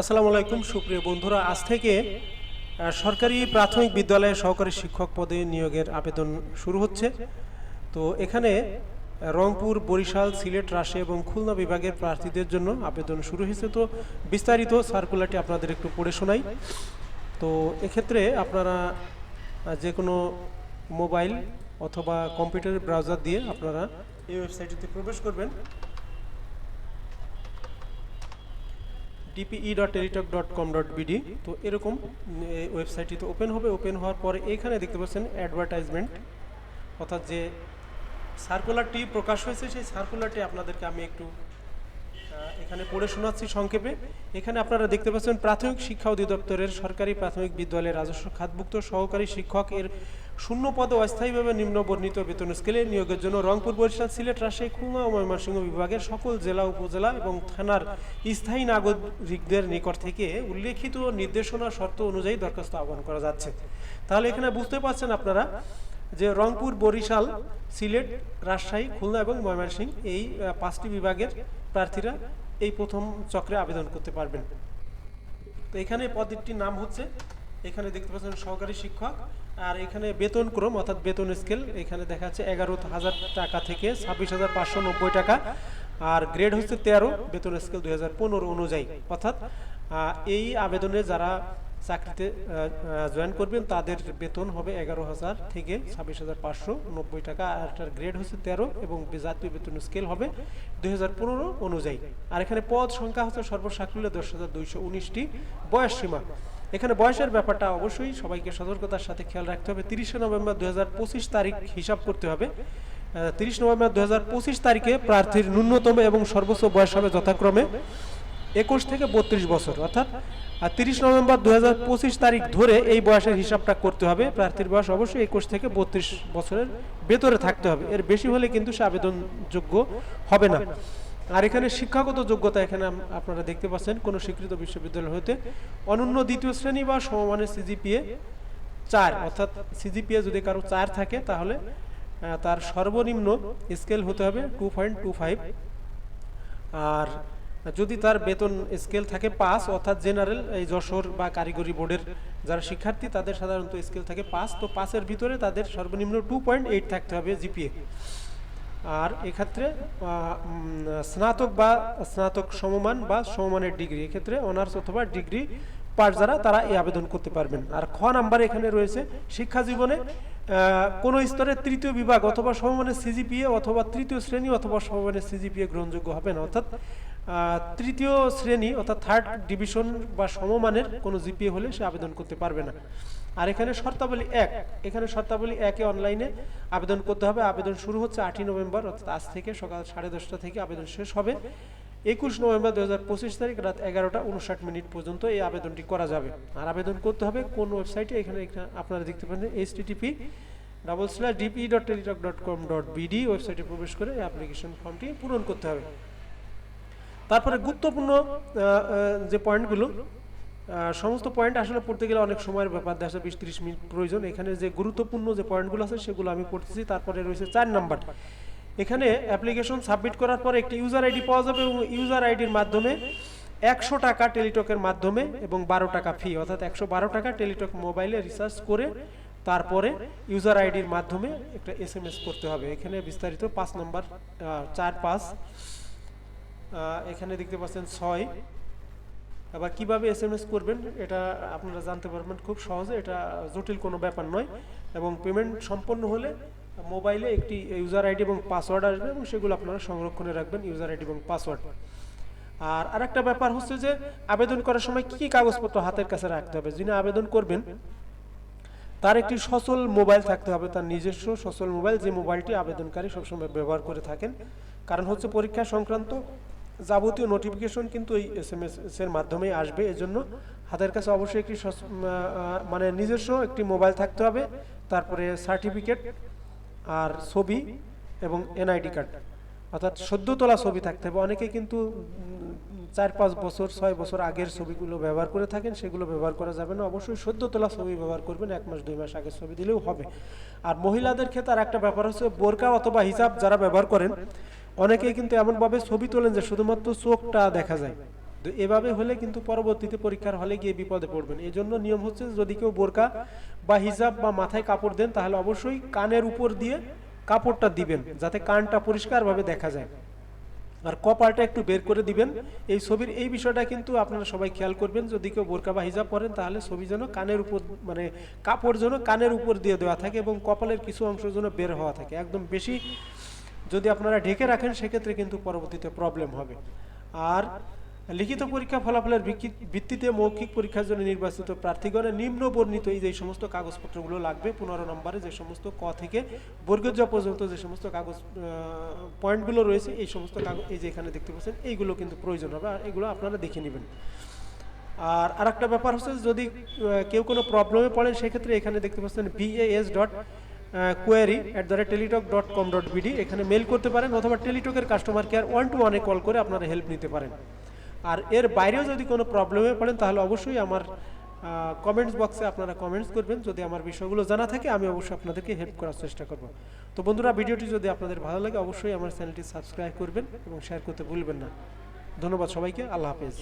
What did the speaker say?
আসসালামু আলাইকুম, সুপ্রিয় বন্ধুরা। আজ থেকে সরকারি প্রাথমিক বিদ্যালয়ে সহকারী শিক্ষক পদে নিয়োগের আবেদন শুরু হচ্ছে। তো এখানে রংপুর, বরিশাল, সিলেট, রাজশাহী এবং খুলনা বিভাগের প্রার্থীদের জন্য আবেদন শুরু হয়েছে। তো বিস্তারিত সার্কুলারটি আপনাদের একটু পড়ে শোনাই। তো এক্ষেত্রে আপনারা যে কোনো মোবাইল অথবা কম্পিউটার ব্রাউজার দিয়ে আপনারা এই ওয়েবসাইটটিতে প্রবেশ করবেন। DPE dot Teletalk dot com dot BD তো এরকম ওয়েবসাইটটি তো ওপেন হবে। ওপেন হওয়ার পরে এখানে দেখতে পাচ্ছেন অ্যাডভার্টাইজমেন্ট অর্থাৎ যে সার্কুলারটি প্রকাশ হয়েছে, সেই সার্কুলারটি আপনাদেরকে আমি একটু এখানে পড়ে শোনাচ্ছি সংক্ষেপে। এখানে আপনারা দেখতে পাচ্ছেন প্রাথমিক শিক্ষা অধিদপ্তরের সরকারি প্রাথমিক বিদ্যালয়ের রাজস্ব খাতভুক্ত সহকারী শিক্ষক। এর শূন্য পদে অস্থায়ীভাবে নিম্ন বর্ণিত বেতন স্কেলে নিয়োগের জন্য রংপুর বরিশাল, সিলেট, রাজশাহী, খুলনা ও ময়মনসিংহ বিভাগের সকল জেলা, উপজেলা এবং থানার স্থায়ী নাগরিকদের নিকট থেকে উল্লেখিত নির্দেশনা শর্ত অনুযায়ী দরখাস্ত আহ্বান করা যাচ্ছে। তাহলে এখানে বুঝতে পারছেন আপনারা যে রংপুর, বরিশাল, সিলেট, রাজশাহী, খুলনা এবং ময়মনসিংহ এই পাঁচটি বিভাগের প্রার্থীরা এই প্রথম চক্রে আবেদন করতে পারবেন। তো এখানে পদটির নাম হচ্ছে, এখানে দেখতে পাচ্ছেন সহকারী শিক্ষক, আর এখানে বেতন ক্রম, অর্থাৎ বেতন স্কেল, এখানে দেখা যাচ্ছে এগারো হাজার টাকা থেকে ছাব্বিশ হাজার পাঁচশো নব্বই টাকা, আর গ্রেড হচ্ছে তেরো, বেতন স্কেল দুই হাজার পনেরো অনুযায়ী। অর্থাৎ এই আবেদনে যারা চাকরিতে জয়েন করবেন, তাদের বেতন হবে এগারো হাজার থেকে ছাব্বিশ হাজার পাঁচশো নব্বই টাকা। আর এটার গ্রেড হচ্ছে তেরো এবং জাতীয় বেতন স্কেল হবে দুই হাজার পনেরো অনুযায়ী। আর এখানে পদ সংখ্যা হচ্ছে সর্বসাকুল্যে দশ হাজার দুইশো উনিশটি বয়স সীমা। এখানে বয়সের ব্যাপারটা অবশ্যই সবাইকে সতর্কতার সাথে খেয়াল রাখতে হবে। তিরিশে নভেম্বর দুই হাজার পঁচিশ তারিখ হিসাব করতে হবে। তিরিশ নভেম্বর দুই হাজার পঁচিশ তারিখে প্রার্থীর ন্যূনতম এবং সর্বোচ্চ বয়স হবে যথাক্রমে একুশ থেকে বত্রিশ বছর, অর্থাৎ তিরিশ নভেম্বর দু হাজার পঁচিশ তারিখ ধরে এই বয়সের হিসাবটা করতে হবে। প্রার্থীর বয়স অবশ্যই একুশ থেকে বত্রিশ বছরের ভেতরে থাকতে হবে। এর বেশি হলে কিন্তু সে আবেদনযোগ্য হবে না। আর এখানে শিক্ষাগত যোগ্যতা এখানে আপনারা দেখতে পাচ্ছেন, কোনো স্বীকৃত বিশ্ববিদ্যালয় হতে অনন্য দ্বিতীয় শ্রেণি বা সমমানের সিজিপিএ চার, অর্থাৎ সিজিপিএ যদি কারও চার থাকে, তাহলে তার সর্বনিম্ন স্কেল হতে হবে টু পয়েন্ট টু ফাইভ। আর যদি তার বেতন স্কেল থাকে পাঁচ, অর্থাৎ জেনারেল, এই যশোর বা কারিগরি বোর্ডের যারা শিক্ষার্থী, তাদের সাধারণত স্কেল থাকে পাঁচ। তো পাঁচের ভিতরে তাদের সর্বনিম্ন টু পয়েন্ট এইট থাকতে হবে জিপিএ। আর এক্ষেত্রে স্নাতক বা স্নাতক সমমান বা সমমানের ডিগ্রি, এক্ষেত্রে অনার্স অথবা ডিগ্রি পাঠ যারা, তারা এই আবেদন করতে পারবেন। আর খ নাম্বার এখানে রয়েছে, শিক্ষা জীবনে কোনো স্তরের তৃতীয় বিভাগ অথবা সমমানের সিজিপিএ অথবা তৃতীয় শ্রেণি অথবা সমমানের সিজিপিএ গ্রহণযোগ্য হবে না। অর্থাৎ তৃতীয় শ্রেণি অর্থাৎ থার্ড ডিভিশন বা সমমানের কোনো জিপিএ হলে সে আবেদন করতে পারবে না। আর এখানে শর্তাবলী এক। এখানে শর্তাবলী একে অনলাইনে আবেদন করতে হবে। আবেদন শুরু হচ্ছে আটই নভেম্বর, অর্থাৎ আজ থেকে সকাল সাড়ে দশটা থেকে আবেদন শেষ হবে। একুশ নভেম্বর দু হাজার পঁচিশ তারিখ রাত এগারোটা উনষাট মিনিট পর্যন্ত এই আবেদনটি করা যাবে। আর আবেদন করতে হবে কোন ওয়েবসাইটে? এখানে আপনারা দেখতে পাচ্ছেন H TTP double slash DP dot Teletalk dot com dot BD ওয়েবসাইটে প্রবেশ করে অ্যাপ্লিকেশন ফর্মটি পূরণ করতে হবে। তারপরে গুরুত্বপূর্ণ যে পয়েন্টগুলো সমস্ত পয়েন্ট আসলে পড়তে গেলে অনেক সময়ের ব্যাপার। দেখা বিশ ত্রিশ মিনিট প্রয়োজন। এখানে যে গুরুত্বপূর্ণ যে পয়েন্টগুলো আছে সেগুলো আমি পড়তেছি। তারপরে রয়েছে চার নাম্বার। এখানে অ্যাপ্লিকেশন সাবমিট করার পর একটি ইউজার আইডি পাওয়া যাবে এবং ইউজার আইডির মাধ্যমে একশো টাকা টেলিটকের মাধ্যমে এবং বারো টাকা ফি অর্থাৎ একশো বারো টাকা টেলিটক মোবাইলে রিচার্জ করে তারপরে ইউজার আইডির মাধ্যমে একটা এস করতে হবে। এখানে বিস্তারিত পাঁচ নম্বর চার পাঁচ। এখানে দেখতে পাচ্ছেন ছয়। আবার কীভাবে এস এম এস করবেন, এটা আপনারা জানতে পারবেন খুব সহজে, এটা জটিল কোনো ব্যাপার নয়। এবং পেমেন্ট সম্পন্ন হলে মোবাইলে একটি ইউজার আইডি এবং পাসওয়ার্ড আসবে এবং সেগুলো আপনারা সংরক্ষণে রাখবেন ইউজার আইডি এবং পাসওয়ার্ড আর আরেকটা ব্যাপার হচ্ছে যে, আবেদন করার সময় কি কি কাগজপত্র হাতের কাছে রাখতে হবে? যিনি আবেদন করবেন, তার একটি সচল মোবাইল থাকতে হবে, তার নিজস্ব সচল মোবাইল যে মোবাইলটি আবেদনকারী সবসময় ব্যবহার করে থাকেন। কারণ হচ্ছে পরীক্ষা সংক্রান্ত যাবতীয় নোটিফিকেশন কিন্তু এই এস এম এর মাধ্যমেই আসবে। এজন্য হাতের কাছে অবশ্যই একটি মানে নিজস্ব একটি মোবাইল থাকতে হবে, তারপরে সার্টিফিকেট আর ছবি এবং এনআইডি কার্ড অর্থাৎ সদ্য তোলা ছবি থাকতে হবে। অনেকে কিন্তু চার পাঁচ বছর, ছয় বছর আগের ছবিগুলো ব্যবহার করে থাকেন, সেগুলো ব্যবহার করা যাবে না। অবশ্যই সদ্য তোলা ছবি ব্যবহার করবেন, এক মাস, দুই মাস আগের ছবি দিলেও হবে। আর মহিলাদের ক্ষেত্রে আর একটা ব্যাপার হচ্ছে বোরকা অথবা হিসাব যারা ব্যবহার করেন অনেকেই কিন্তু এমনভাবে ছবি তোলেন যে শুধুমাত্র চোখটা দেখা যায়। তো এভাবে হলে কিন্তু পরবর্তীতে পরীক্ষার হলে গিয়ে বিপদে পড়বেন। এই জন্য নিয়ম হচ্ছে যদি কেউ বোরকা বা হিজাব বা মাথায় কাপড় দেন, তাহলে অবশ্যই কানের উপর দিয়ে কাপড়টা দিবেন, যাতে কানটা পরিষ্কারভাবে দেখা যায়। আর কপালটা একটু বের করে দিবেন। এই ছবির, এই বিষয়টা কিন্তু আপনারা সবাই খেয়াল করবেন, যদি কেউ বোরকা বা হিজাব পরেন, তাহলে ছবি যেন কানের উপর মানে কাপড় যেন কানের উপর দিয়ে দেওয়া থাকে এবং কপালের কিছু অংশ যেন বের হওয়া থাকে। একদম বেশি যদি আপনারা ঢেকে রাখেন, সেক্ষেত্রে কিন্তু পরবর্তীতে প্রবলেম হবে। আর লিখিত পরীক্ষা ফলাফলের ভিত্তিতে মৌখিক পরীক্ষার জন্য নির্বাচিত প্রার্থীগণের নিম্ন বর্ণিত এই যে সমস্ত কাগজপত্রগুলো লাগবে, পনেরো নম্বরে যে সমস্ত ক থেকে বর্গজ পর্যন্ত যে সমস্ত কাগজ পয়েন্টগুলো রয়েছে, এই সমস্ত কাগজ এই যে এখানে দেখতে পাচ্ছেন, এইগুলো কিন্তু প্রয়োজন হবে, আর এগুলো আপনারা দেখে নেবেন। আর আরেকটা ব্যাপার হচ্ছে, যদি কেউ কোনো প্রবলেমে পড়েন, সেক্ষেত্রে এখানে দেখতে পাচ্ছেন BAS dot query at the rate Teletalk dot com dot BD এখানে মেল করতে পারেন অথবা টেলিটকের কাস্টমার কেয়ার ওয়ান টু ওয়ানে কল করে আপনারা হেল্প নিতে পারেন। আর এর বাইরেও যদি কোনো প্রবলেমে পড়েন, তাহলে অবশ্যই আমার কমেন্টস বক্সে আপনারা কমেন্টস করবেন। যদি আমার বিষয়গুলো জানা থাকে, আমি অবশ্যই আপনাদেরকে হেল্প করার চেষ্টা করব। তো বন্ধুরা, ভিডিওটি যদি আপনাদের ভালো লাগে, অবশ্যই আমার চ্যানেলটি সাবস্ক্রাইব করবেন এবং শেয়ার করতে ভুলবেন না। ধন্যবাদ সবাইকে। আল্লাহ হাফেজ।